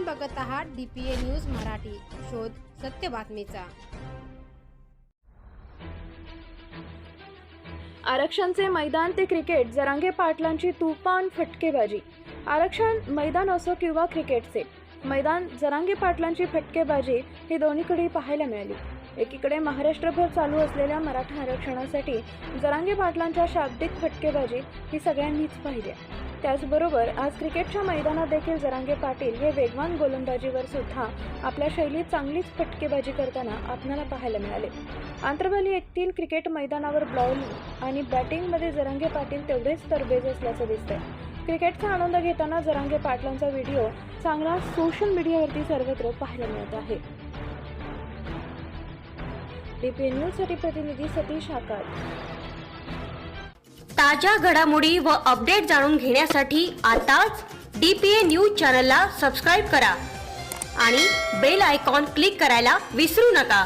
आपण बघत आहात डीपीए न्यूज मराठी. शोध सत्य बातमीचा. आरक्षणचे मैदान ते क्रिकेट जरांगे पाटलांची तुफान फटकेबाजी. आरक्षण मैदान असो किंवा क्रिकेटचे मैदान जरांगे पाटलांची फटकेबाजी ही दोन्हीकडे पाहायला मिळाली. एकीकडे महाराष्ट्रभर चालू असलेल्या मराठा आरक्षणासाठी जरांगे पाटलांच्या शाब्दिक फटकेबाजी ही सगळ्यांनीच पाहिली त्याचबरोबर आज क्रिकेटच्या मैदानात देखील जरांगे पाटील हे वेगवान गोलंदाजीवर सुद्धा आपल्या शैलीत चांगलीच फटकेबाजी करताना आपल्याला पाहायला मिळाले. आंतरवाली येथील क्रिकेट मैदानावर ब्लॉलिंग आणि बॅटिंगमध्ये जरांगे पाटील तेवढेच तरबेज असल्याचं दिसतंय. क्रिकेटचा आनंद घेताना जरांगे पाटलांचा व्हिडिओ चांगला सोशल मीडियावरती सर्वत्र पाहायला मिळत आहे. डीपी न्यूजसाठी प्रतिनिधी सतीश आकार ताज्या घडामोडी व अपडेट जाणून घेण्यासाठी आताच डी पी ए न्यूज चॅनलला सबस्क्राईब करा आणि बेल आयकॉन क्लिक करायला विसरू नका.